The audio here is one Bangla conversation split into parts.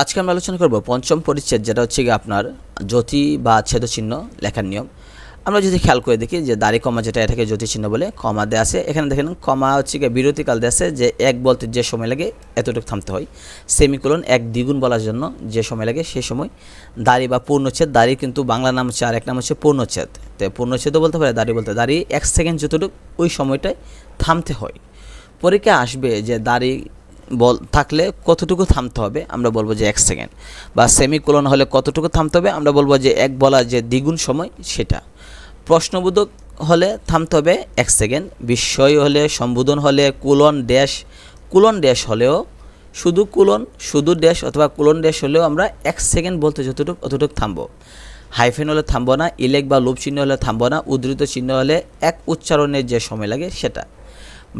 আজকে আমরা আলোচনা করব পঞ্চম পরিচ্ছেদ, যেটা হচ্ছে গিয়ে আপনার জ্যোতি বা ছেদচিহ্ন লেখার নিয়ম। আমরা যদি খেয়াল করে দেখি যে দাড়ি কমা যেটা, এটাকে জ্যোতি চিহ্ন বলে কমা দেওয়া আছে। এখানে দেখেন কমা হচ্ছে গিয়ে বিরতিকাল আছে, যে এক বলতে যে সময় লাগে এতটুকু থামতে হয়। সেমিকোলন, এক দ্বিগুণ বলার জন্য যে সময় লাগে সেই সময়। দাড়ি বা পূর্ণচ্ছেদ, দাড়ি কিন্তু বাংলা নাম হচ্ছে আর এক নাম হচ্ছে পূর্ণচ্ছেদ। তো পূর্ণচ্ছেদও বলতে পারে দাড়ি বলতে দাড়ি এক সেকেন্ড যতটুকু ওই সময়টায় থামতে হয়। পরীক্ষা আসবে যে দাড়ি বল, থাকলে কতটুকু থামতে হবে? আমরা বলব যে এক সেকেন্ড। বা সেমিকোলন হলে কতটুকু থামতে হবে? আমরা বলব যে এক বলা যে দ্বিগুণ সময়, সেটা। প্রশ্নবোধক হলে থামতে হবে এক সেকেন্ড। বিস্ময় হলে, সম্বোধন হলে কুলন ড্যাশ কুলন ড্যাশ হলেও শুধু কুলন, শুধু ড্যাশ অথবা কুলন ড্যাশ হলেও আমরা এক সেকেন্ড বলতে যতটুকু, অতটুকু থামবো। হাইফেন হলে থামবো না, ইলেক বা লোভ চিহ্ন হলে থামবো না, উদ্ধৃত চিহ্ন হলে এক উচ্চারণের যে সময় লাগে, সেটা।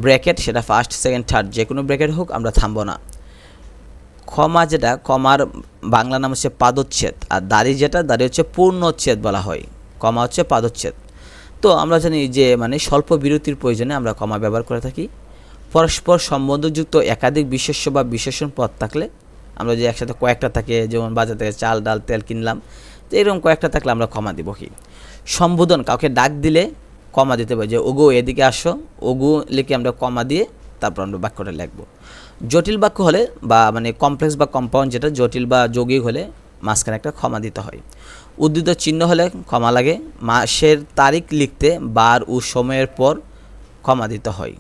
ব্র্যাকেট, সেটা ফার্স্ট সেকেন্ড থার্ড যে কোনো ব্র্যাকেট হোক, আমরা থামবো না। ক্ষমা যেটা কমার বাংলা নাম হচ্ছে পাদচ্ছেদ, আর দাড়ি যেটা, দাড়ি হচ্ছে পূর্ণচ্ছেদ বলা হয়। কমা হচ্ছে পাদচ্ছেদ। তো আমরা জানি যে মানে স্বল্প বিরতির প্রয়োজনে আমরা কমা ব্যবহার করে থাকি। পরস্পর সম্বন্ধযুক্ত একাধিক বিশেষ্য বা বিশেষণ পদ থাকলে আমরা যে একসাথে কয়েকটা থাকে, যেমন বাজার থেকে চাল, ডাল, তেল কিনলাম, তো এরকম কয়েকটা থাকলে আমরা ক্ষমা দিব কি? সম্বোধন, কাউকে ডাক দিলে কমা দিতে পারি। যে ওগো এদিকে আসো, ওগু লিখে আমরা কমা দিয়ে তারপর আমরা বাক্যটা লিখব। জটিল বাক্য হলে বা মানে কমপ্লেক্স বা কম্পাউন্ড যেটা, জটিল বা যৌগিক হলে মাঝখানে একটা ক্ষমা দিতে হয়। উদ্ধৃত চিহ্ন হলে ক্ষমা লাগে। মাসের তারিখ লিখতে বার ও সময়ের পর ক্ষমা দিতে হয়।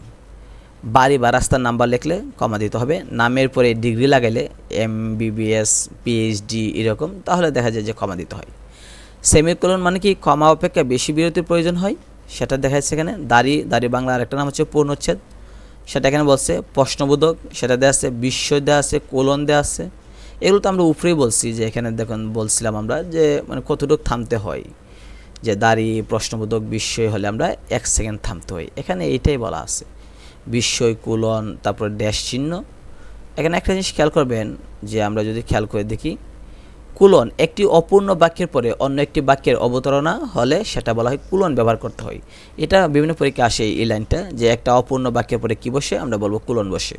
বাড়ি বা রাস্তার নাম্বার লিখলে কমা দিতে হবে। নামের পরে ডিগ্রি লাগাইলে এম বিবিএস পিএইচডি এরকম, তাহলে দেখা যায় যে কমা দিতে হয়। সেমিকোলন মানে কি? ক্ষমা অপেক্ষা বেশি বিরতির প্রয়োজন হয়। সেটা দেখা যাচ্ছে এখানে। দাড়ি দাড়ি বাংলা আরেকটা নাম হচ্ছে পূর্ণচ্ছেদ। সেটা এখানে বলছে প্রশ্নবোধক। সেটা দেওয়া আছে, বিস্ময় দেওয়া আছে, কোলন দেওয়া আছে। এগুলো তো আমরা উপরেই বলছি যে এখানে দেখুন, বলছিলাম আমরা যে মানে কতটুকু থামতে হয়। যে দাড়ি, প্রশ্নবোধক, বিস্ময় হলে আমরা এক সেকেন্ড থামতে হয়। এখানে এইটাই বলা আছে। বিস্ময়, কুলন, তারপর ড্যাশ চিহ্ন। এখানে একটা জিনিস খেয়াল করবেন যে আমরা যদি খেয়াল করে দেখি কুলন একটি অপূর্ণ বাক্যের পরে অন্য একটি বাক্যের অবতারণা হলে সেটা বলা হয় কুলন ব্যবহার করতে হয়। এটা বিভিন্ন পরীক্ষা আসে এই লাইনটা যে একটা অপূর্ণ বাক্যের পরে কী বসে আমরা বলব কুলন বসে।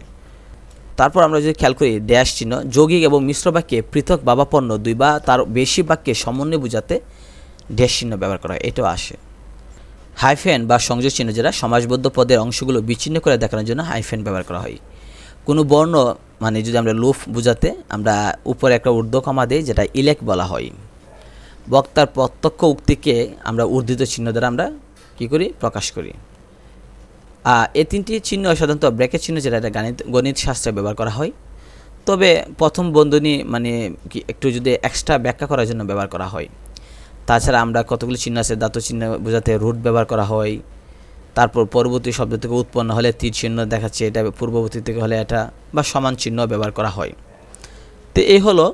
তারপর আমরা যদি খেয়াল করি ড্যাশ চিহ্ন, যৌগিক এবং মিশ্র বাক্যে পৃথক বাবাপন্ন দুই বা তার বেশি বাক্যে সমন্বয় বোঝাতে ড্যাশ চিহ্ন ব্যবহার করা হয়, এটাও আসে। হাইফেন বা সংযোগ চিহ্ন যেটা সমাজবদ্ধ পদের অংশগুলো বিচ্ছিন্ন করে দেখানোর জন্য হাইফেন ব্যবহার করা হয়। কোনো বর্ণ মানে যদি আমরা লুফ বোঝাতে আমরা উপরে একটা ঊর্ধ্ব কমা দিই, যেটা ইলেক বলা হয়। বক্তার প্রত্যক্ষ উক্তিকে আমরা উর্ধিত চিহ্ন দ্বারা আমরা কী করি? প্রকাশ করি। এই তিনটি চিহ্ন সাধারণত ব্র্যাকেট চিহ্ন, যেটা এটা গণিত গণিত শাস্ত্রে ব্যবহার করা হয়। তবে প্রথম বন্ধনী মানে কি, একটু যদি এক্সট্রা ব্যাখ্যা করার জন্য ব্যবহার করা হয়। তাছাড়া আমরা কতগুলি চিহ্ন আছে দাঁত চিহ্ন বোঝাতে রুট ব্যবহার করা হয়। তারপর পরবর্তী শব্দ থেকে উৎপন্ন হলে তীর চিহ্ন দেখাচ্ছে, এটা পূর্ববর্তী থেকে হলে এটা বা সমান চিহ্ন ব্যবহার করা হয়। তো এই হলো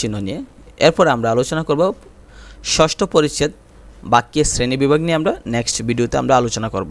চিহ্ন নিয়ে। এরপর আমরা আলোচনা করব ষষ্ঠ পরিচ্ছেদ বাক্যের শ্রেণি বিভাগ নিয়ে আমরা নেক্সট ভিডিওতে আমরা আলোচনা করব।